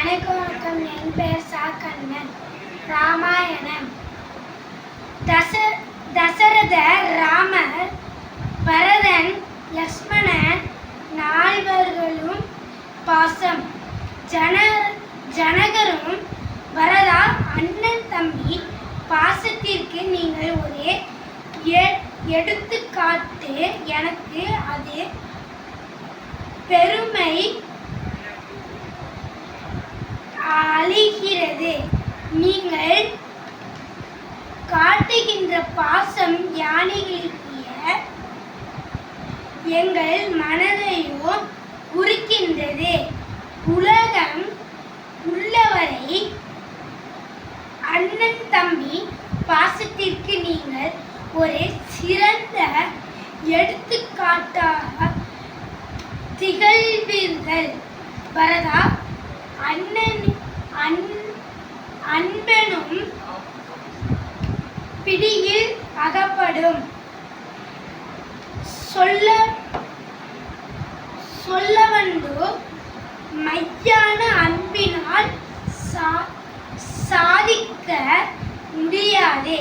அனைக்கும் வணக்கம். என் பெயர் சாக்கண்ணன் ராமாயணம். தச தசரத ராமர் பரதன் லக்ஷ்மணன் நால்வர்களும் பாசம். ஜன ஜனகரும் வரதா அண்ணன் தம்பி பாசத்திற்கு நீங்கள் ஒரு எ- எடுத்துக்காட்டு. எனக்கு அது பெருமை அழிகிறது. நீங்கள் காட்டுகின்ற பாசம் யானைகளுக்கிய எங்கள் மனதையோ உருக்கின்றது. உலகம் உள்ளவரை அண்ணன் தம்பி பாசத்திற்கு நீங்கள் ஒரு சிறந்த எடுத்துக்காட்டாக திகழ்வீர்கள். பரதா வேண்டும் சொல்ல சொல்ல வந்து மையான அன்பினால் சாதிக்க முடியாது.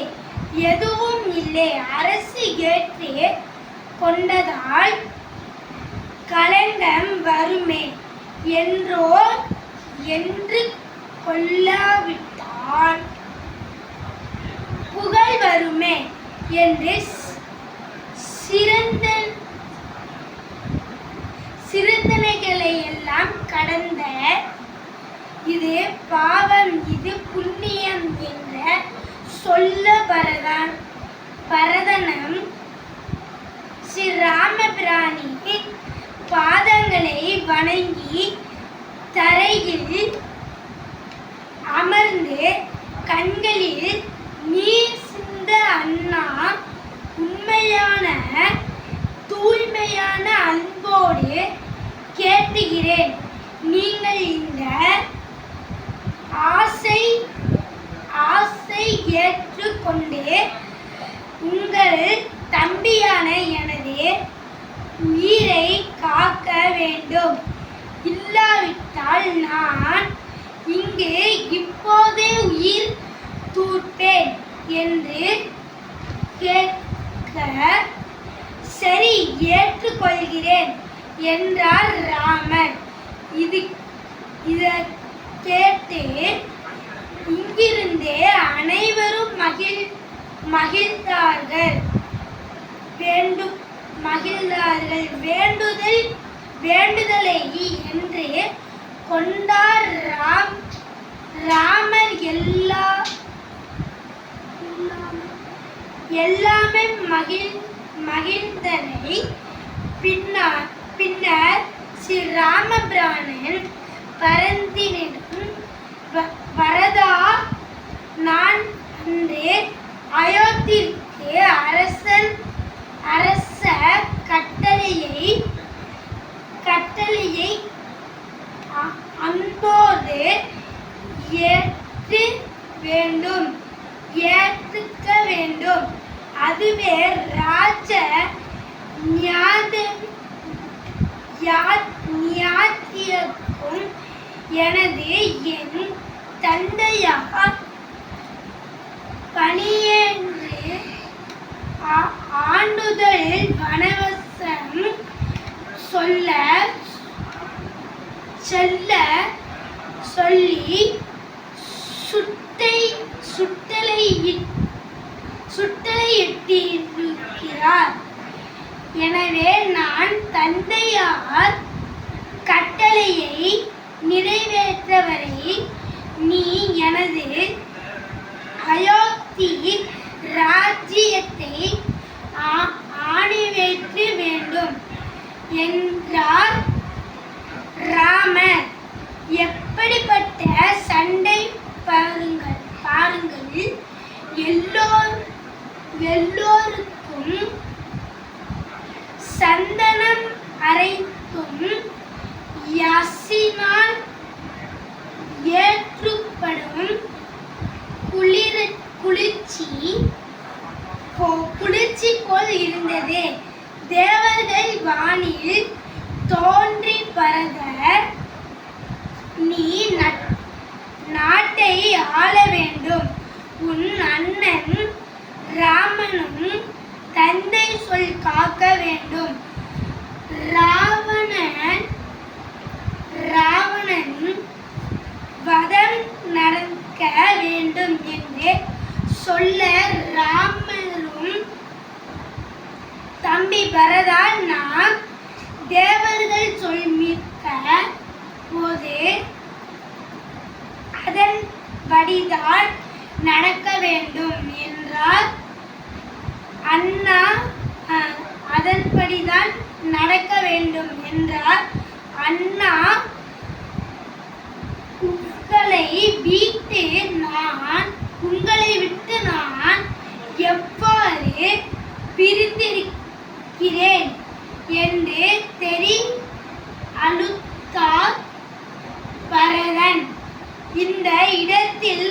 எதுவும் இல்லை. அரசு ஏற்று கொண்டதால் களங்கம் வருமே என்றோ என்று கொள்ளாவிட்டான் புகழ் வருமே என்று சிறந்த சிறந்தனைகளை எல்லாம் கடந்த இது பாவம் இது புண்ணியம் என்ற சொல்ல பரதான் பரதனம் ஸ்ரீ ராமபிராணி பாதங்களை வணங்கி தரையில் தூய்மையான அன்போடு கேட்டுகிறேன். நீங்கள் இந்த ஆசை ஆசை ஏற்றுக்கொண்டு உங்கள் தம்பியான எனது உயிரை காக்க வேண்டும். இல்லாவிட்டால் நான் இங்கே இப்போதே உயிர் தூர்ப்பேன் என்று கேட்க சரி ஏற்றுக்கொள்கிறேன் என்றார் ராமர் இது இதை கேட்டு இங்கிருந்தே அனைவரும் மகிழ் மகிழ்ந்தார்கள் வேண்டும் மகிழ்ந்தார்கள் வேண்டுதல் வேண்டுதலேயி என்று கொண்டார் ராம் ராமர் எல்லா எல்லாமே மகிழ் மகிழ்ந்தனை. பின்னர் பின்னர் ஸ்ரீ ராமபிராணன் பரந்தினிடம் வ- வரதா நான் அன்று அயோத்திற்கு அரசன் அரச கட்டளையை கட்டளையை அ- அன்போடு ஏற்று வேண்டும் ஏற்றுக்க வேண்டும் அதுவே ராஜ நியாத்தியக்கும் எனது என் தந்தையார் பணியேன்று ஆண்டுதலில் ஆண்டுதல் வனவசம் சொல்ல சொல்ல சொல்லி சுட்டை சுட்டலை சுட்டளையிட்டிருக்கிறார் எனவே நான் தந்தையார் கட்டளையை நிறைவேற்றவரை நீ எனது போல் இருந்தது. தேவர்கள் வானில் தோன்றி பரத நீ நாட்டை ஆள வேண்டும். உன் அண்ணன் ராமனும் தந்தை சொல் காக்க வேண்டும். ராவணன் ராவணன் வதம் நடக்க வேண்டும் என்று சொல்ல ராம தம்பி வரதால் நான் தேவர்கள் சொல் மிக்க போது அதன்படிதான் நடக்க வேண்டும் என்றார் அண்ணா அதன்படிதான் நடக்க வேண்டும் என்றார். அண்ணா உங்களை வீட்டு நான் உங்களை விட்டு நான் எவ்வாறு இருக்கிறேன் என்று தெரி அழுத்தார் பரதன். இந்த இடத்தில்